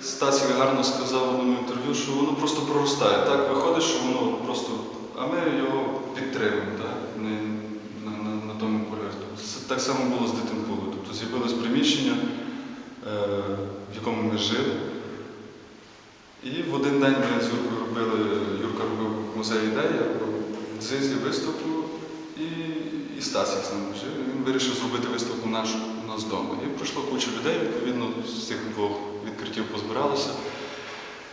Стасік гарно сказав в одному інтерв'ю, що воно просто проростає. Так виходить, що воно просто. А ми його підтримуємо, так? Не, на, на, на тому полі. Тобто так само було з дитинкулою. Тобто з'явилось приміщення, е, в якому ми жили. І в один день ми з Юркою робили, Юрка робив в музеї ідея, в дзизі виставку, і, і Стасік з нами жив. Він вирішив зробити виставку нашу у нас вдома. І прийшло куча людей, відповідно, з цих двох відкриттів позбиралося.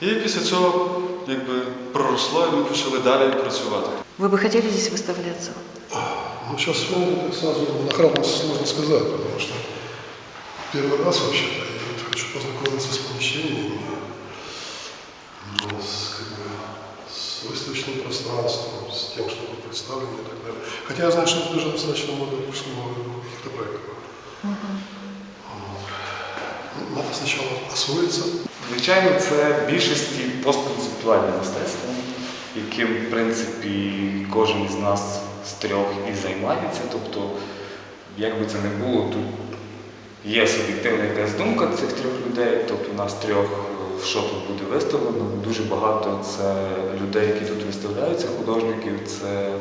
І після цього якби проросло, і ми почали далі працювати. Вы бы хотели здесь выставляться? Ну, сейчас вспомнил, так сразу на храпом сложно сказать, потому что первый раз вообще-то, я вот хочу познакомиться с помещением, ну, с, как бы, с выставочным пространством, с тем, что тут представлено и так далее. Хотя я знаю, что это уже достаточно много пришло много каких-то проектов. Вот. Ну, Надо Звичайно, це в більшості постконцептуальне мистецтво, яким, в принципі, кожен із нас з трьох і займається. Тобто, як би це не було, тут є суб'єктивна якась думка цих трьох людей, тобто нас трьох, е, що тут буде виставлено. Дуже багато це людей, які тут виставляються, художників, це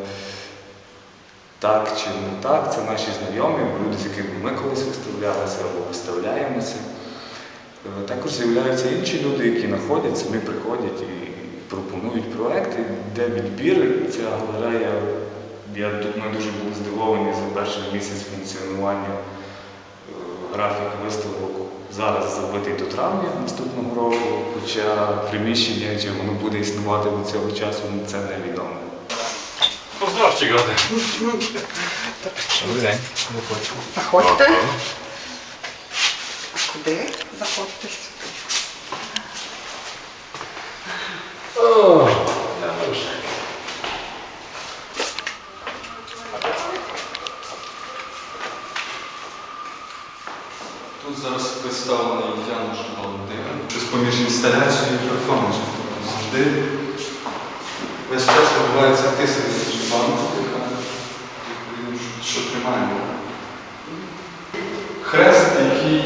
так чи не так, це наші знайомі, люди, з якими ми колись виставлялися або виставляємося. Е, Також з'являються інші люди, які знаходять, самі приходять і пропонують проекти, де відбір. Ця галерея, я думаю, дуже був здивований за перший місяць функціонування е, графік виставок зараз забитий до травня наступного року, хоча приміщення, чи воно буде існувати до цього часу, ну, це невідомо. Поздравьте, Гроди. Добрий день. Заходьте. Куди? Заходьте сюди. Тут зараз представлений Януш Володимир. Щось поміж інсталяцією і перформансом. Завжди весь час відбувається тисяча банку, яка відповідно, що- що тримає. Хрест, який,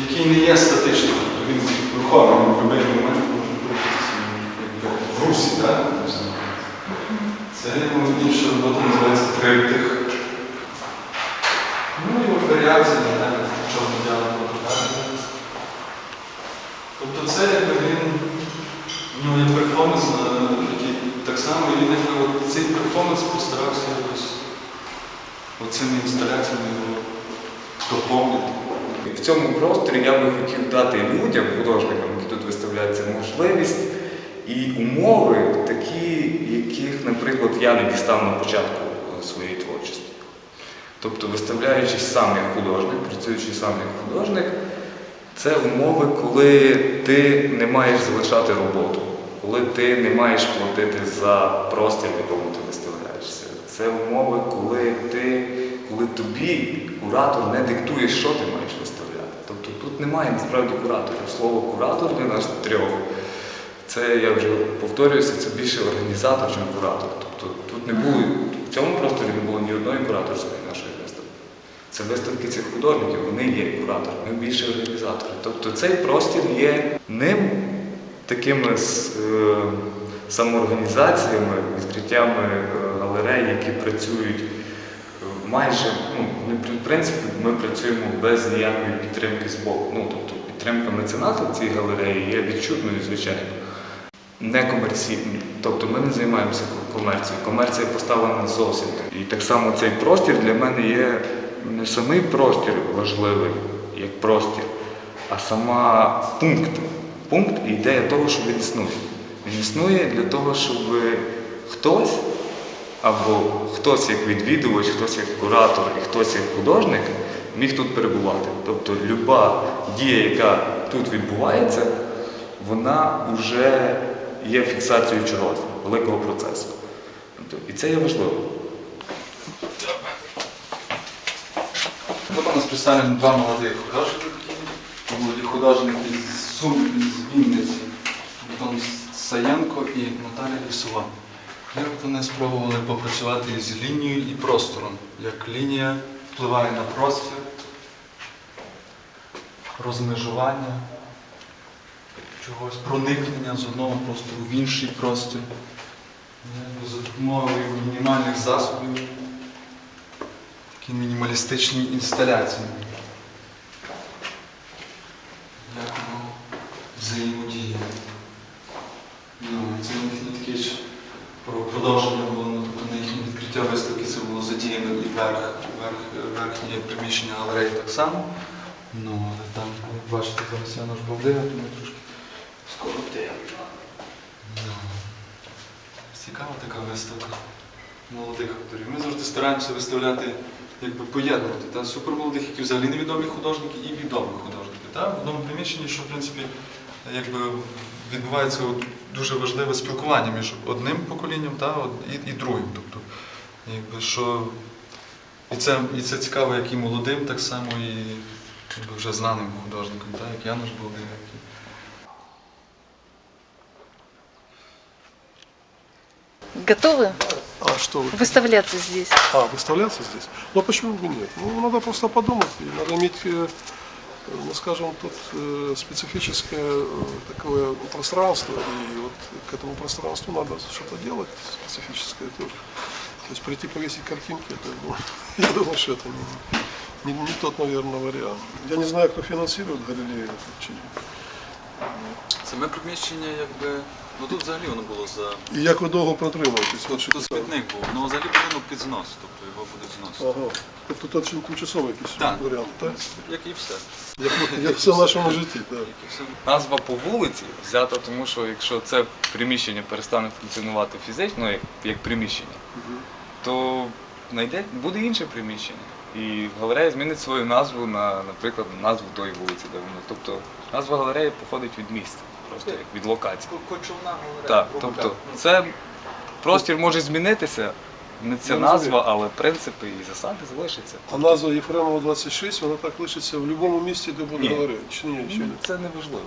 який не є статичним, він рухомий, він в будь-який момент може рухатися в русі, так? Це ну, інша робота називається триптих. Ну і от варіації на те, в чому діяло фотографія. Тобто це якби він, нього є перформанс, який так само він якби цей перформанс постарався якось оцими інсталяціями його доповнити. В цьому просторі я би хотів дати людям, художникам, які тут виставляються, можливість і умови, такі, яких, наприклад, я не дістав на початку е, своєї творчості. Тобто, виставляючись сам як художник, працюючи сам як художник, це умови, коли ти не маєш залишати роботу, коли ти не маєш платити за простір, в якому ти виставляєшся. Це умови, коли ти, коли тобі куратор не диктує, що ти маєш виставляти. Тут немає насправді кураторів. Слово куратор для нас трьох. Це я вже повторююся, це більше організатор, ніж куратор. Тобто тут не було, в цьому просторі не було ні одної кураторської нашої виставки. Це виставки цих художників, вони є куратори, ми більше організатори. Тобто цей простір є ним такими е, самоорганізаціями, відкриттями е, галерей, які працюють майже, ну, не в принципі, ми працюємо без ніякої підтримки з боку. Ну, тобто підтримка мецената в цій галереї є відчутною, звичайно. Не комерційною. Тобто ми не займаємося комерцією. Комерція поставлена зовсім. І так само цей простір для мене є не самий простір важливий, як простір, а сама пункт. Пункт і ідея того, що він існує. Він існує для того, щоб хтось або хтось як відвідувач, хтось як куратор і хтось як художник міг тут перебувати. Тобто люба дія, яка тут відбувається, вона вже є фіксацією чогось, великого процесу. Тобто, і це є важливо. Тут у нас представлені два молодих художники. Молоді художники з Сум з Вінниці. Антон Саєнко і Наталя Лісова. От вони спробували попрацювати з лінією і простором. Як лінія впливає на простір, розмежування чогось проникнення з одного просто в інший простір. Якби За допомогою мінімальних засобів. Такі мінімалістичні інсталяції. Як воно взаємодіє. Ну, це їхнє таке ж про продовження було ну, тобто на їхнє відкриття виставки це було задіяно і верх, верх, верхнє приміщення галереї так само. Ну, але там, як бачите, зараз я наш бавлива, тому трошки скоротив. Ну, цікава така виставка молодих авторів. Ми завжди стараємося виставляти, якби поєднувати та, супермолодих, які взагалі невідомі художники і відомі художники. Та? В одному приміщенні, що в принципі якби відбувається дуже важливе спілкування між одним поколінням та, і, і другим. Тобто, якби, що і це, і це цікаво як і молодим, так само і якби, вже знаним художникам, та, як Януш Балдин. Готовы А что вы? выставляться здесь? А, выставляться здесь? Ну почему бы нет? Ну, надо просто подумать, и надо иметь, э, ну, скажем, тут э, специфическое э, такое пространство, и вот к этому пространству надо что-то делать специфическое тоже. То есть прийти повесить картинки, это, ну, я думаю, что это не, не- не тот, наверное, вариант. Я не знаю, кто финансирует галерею. Саме приміщення, якби, ну тут взагалі воно було за. І як ви довго протримуєтесь? От що Тут смітник був, ну взагалі будинок під знос, тобто його буде знос. Ага. Тобто тут очень тимчасовий якийсь Так. варіант, так? Як і все. Як, як все в нашому житті, так. Як і все. Назва по вулиці взята, тому що якщо це приміщення перестане функціонувати фізично, як, як приміщення, то знайде, буде інше приміщення. І галерея змінить свою назву на, наприклад, назву тої вулиці, де воно. Тобто назва галереї походить від місця, просто як від локації. Кочовна. Так, тобто це простір може змінитися, не ця назва, але принципи і засади залишаться. А назва Єфремова 26, вона так лишиться в будь-якому місці, де буде Ні. галерея. Чи ні, чи ні? Це не важливо.